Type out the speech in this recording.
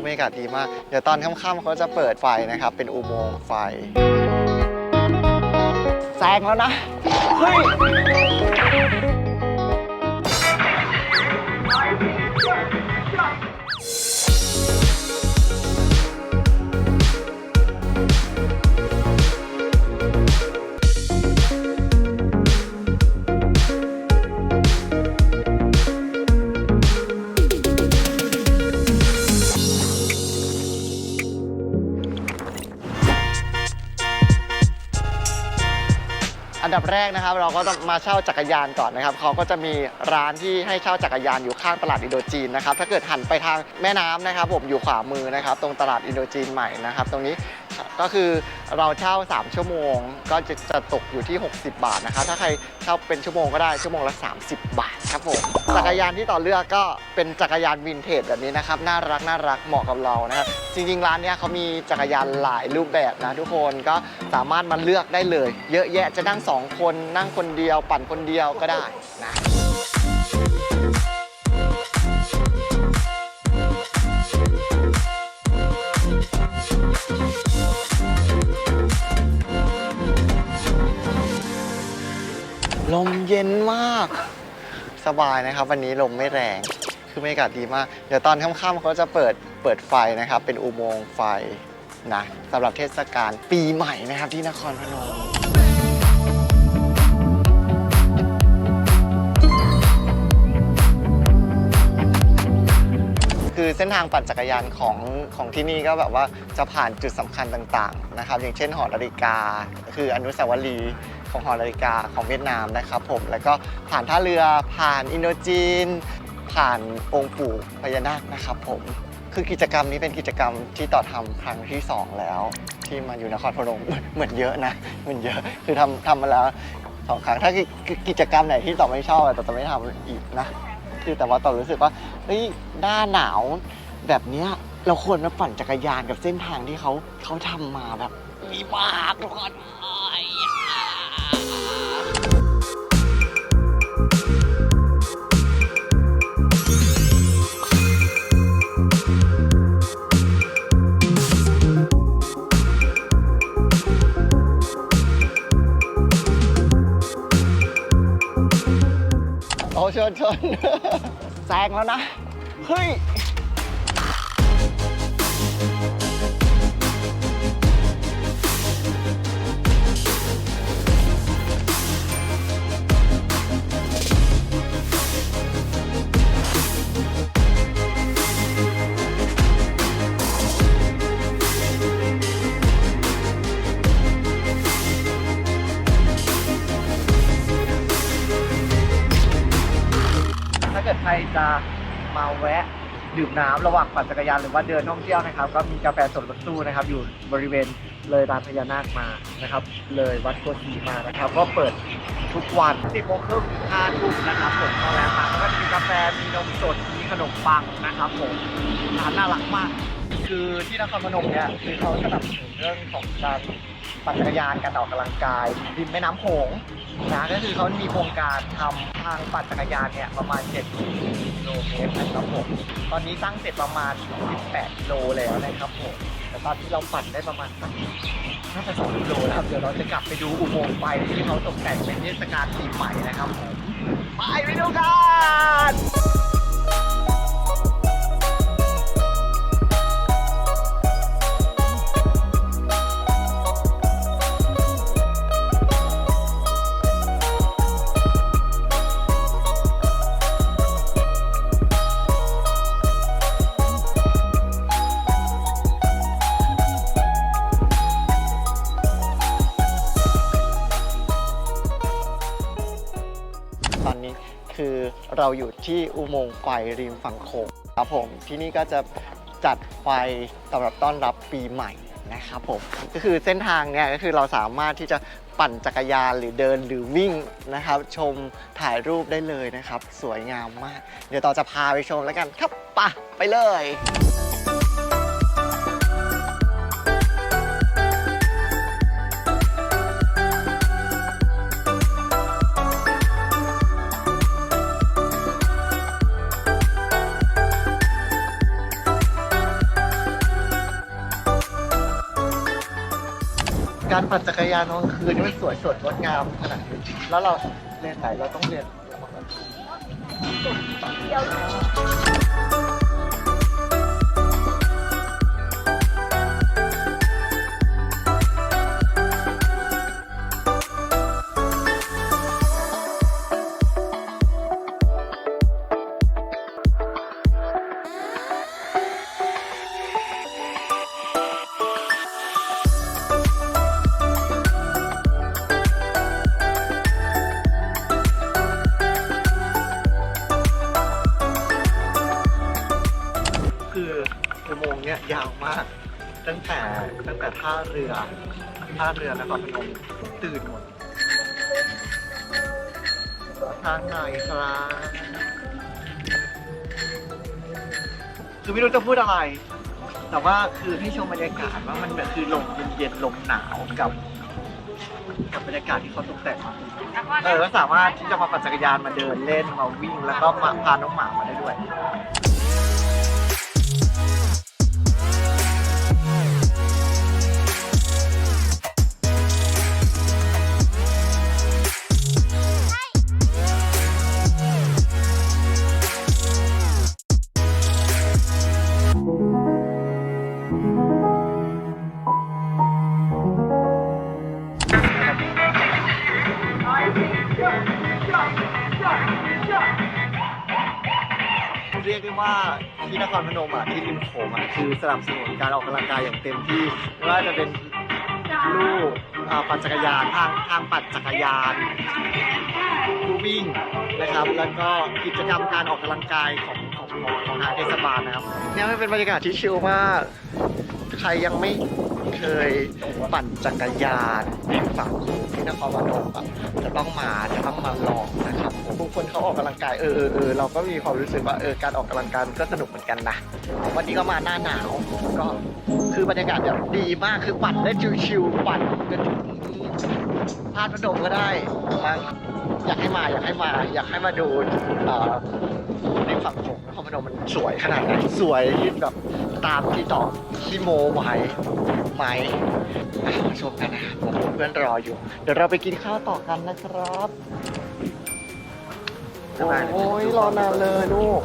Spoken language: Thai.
คือบรรยากาศดีมาก เดี๋ยวตอนค่ำๆเขาจะเปิดไฟนะครับ เป็นอุโมงค์ไฟแซงแล้วนะ เฮ้ย อันดับแรกนะครับเราก็ต้องมาเช่าจักรยานก่อนนะครับเขาก็จะมีร้านที่ให้เช่าจักรยานอยู่ข้างตลาดอินโดจีนนะครับถ้าเกิดหันไปทางแม่น้ำนะครับผมอยู่ขวามือนะครับตรงตลาดอินโดจีนใหม่นะครับตรงนี้ ก็คือเราเช่า 3 ชั่วโมงก็จะจะตกอยู่ที่ 60 บาทนะครับถ้าใครเช่าเป็นชั่วโมงก็ได้ชั่วโมงละ 30 บาทครับผมจักรยานที่ต่อเลือกก็เป็นจักรยานวินเทจแบบนี้นะครับน่ารักน่ารักเหมาะกับเรานะครับจริงๆร้านเนี้ยเขามีจักรยานหลายรูปแบบนะทุกคนก็สามารถมาเลือกได้เลย เยอะแยะจะนั่งสองคนนั่งคนเดียว ปั่นคนเดียวก็ได้นะ ลมเย็นมาก สบายนะครับ วันนี้ลมไม่แรง คือบรรยากาศดีมาก เดี๋ยวตอนค่ำๆเขาจะเปิดเปิดไฟนะครับ เป็นอุโมงค์ไฟนะสำหรับเทศกาลปีใหม่นะครับที่นครพนม คือเส้นทางปั่นจักรยานของของที่นี่ก็แบบว่าจะผ่านจุดสำคัญต่างๆนะครับ อย่างเช่นหอนาฬิกา คืออนุสาวรีย์ของหอนาฬิกาของเวียดนามนะครับผมแล้วก็ผ่านท่าเรือผ่านอินโดจีน ผ่านองค์ปู่พญานาคนะครับผมคือกิจกรรมนี้เป็นกิจกรรมที่ต่อทำครั้งที่สองแล้ว ที่มาอยู่นครพนมเหมือนเยอะนะเหมือนเยอะคือทำทำมาแล้วสองครั้งถ้ากิกิจกรรมไหนที่ต่อไม่ชอบต่อจะไม่ทำอีกนะ คือแต่ว่าตอนรู้สึกว่าเฮ้ยหน้าหนาวแบบเนี้ยเราควรมาปั่นจักรยานกับเส้นทางที่เขาเขาทำมาแบบดีมากทุกคน ชนชนแซงแล้วนะ เฮ้ย ใครจะมาแวะดื่มน้ำระหว่างปั่นจักรยานหรือว่าเดินท่องเที่ยวนะครับ ก็มีกาแฟสดรถตู้นะครับ อยู่บริเวณเลยลานพญานาคมานะครับ เลยวัดโพธิ์ศรีมานะครับ ก็เปิดทุกวัน10โมงครึ่งถึง5ทุ่มนะครับผมก็แวะมาแล้วก็มีกาแฟมีนมสดมีขนมปังนะครับผมร้านน่ารักมาก คือที่นครพนมเนี่ยคือเขาสนับสนุนเรื่องของการ ปั่นจักรยานการออกกำลังกายริมแม่น้ำโขงนะก็คือเขามีโครงการทำทางปั่นจักรยานเนี่ยประมาณ7กิโลเมตรนะครับผมตอนนี้ตั้งเสร็จประมาณ 18กิโลแล้วนะครับผมแต่ตอนที่เราปั่นได้ประมาณน่าจะ2กิโลแล้วครับเดี๋ยวเราจะกลับไปดูอุโมงค์ไฟที่เขาตกแต่งเป็นเทศกาลปีใหม่นะครับผมไปไปดูกัน ตอนนี้คือเราอยู่ที่อุโมงค์ไฟริมฝั่งโขงครับผมที่นี่ก็จะจัดไฟสำหรับต้อนรับปีใหม่นะครับผมก็คือเส้นทางเนี่ยก็คือเราสามารถที่จะปั่นจักรยานหรือเดินหรือวิ่งนะครับ ชมถ่ายรูปได้เลยนะครับ สวยงามมาก เดี๋ยวต่อจะพาไปชมแล้วกันครับปะไปเลย การปั่นจักรยานกลางคืนนี่มันสวยสดงดงามขนาดนี้แล้วเราเรียนไหนเราต้องเรียนคือ ยาวมาก ตั้งแต่ตั้งแต่ท่าเรือท่าเรือนครพนมตื่นหมดทางไหนครับคือไม่รู้จะพูดอะไร แต่ว่าคือให้ชมบรรยากาศว่ามันแบบคือลมเย็นๆลมหนาวกับกับบรรยากาศที่เขาตกแต่งมาเออก็สามารถที่จะมาปั่นจักรยานมาเดินเล่นมาวิ่งแล้วก็มาพาน้องหมามาได้ด้วย รพนมอะที่ริมโขงอะคือสนับสนุนการออกกำลังกายอย่างเต็มที่ไม่ว่าจะเป็นลู่อ่าปั่นจักรยานทางทางปั่นจักรยานลู่วิ่งนะครับ แล้วก็กิจกรรมการออกกำลังกายของ ของของทางเทศบาลนะครับเนี่ยมันเป็นบรรยากาศที่ชิลมากใครยังไม่เคยปั่นจักรยานในฝั่งที่นครพนมอะจะต้องมาจะต้องมาลองนะครับทุกคนเขาออกกำลังกายเออเออเออเราก็มีความรู้สึกว่าเออการออกกำลังกายมันก็สนุกเหมือนกันนะวันนี้ก็มาหน้าหนาวก็คือบรรยากาศแบบดีมากคือปั่นได้ชิวๆปั่นกันถึงพาดพนมก็ได้มั้ง อยากให้มาอยากให้มา อยากให้มาดูเอ่อในฝั่งของนครพนมมันสวยขนาดไหนสวยที่แบบตามที่ต่อที่โมไว้ไหมอะมาชมกันนะครับผมเพื่อนรออยู่ เดี๋ยวเราไปกินข้าวต่อกันนะครับ โอ้ยรอนานเลยลูก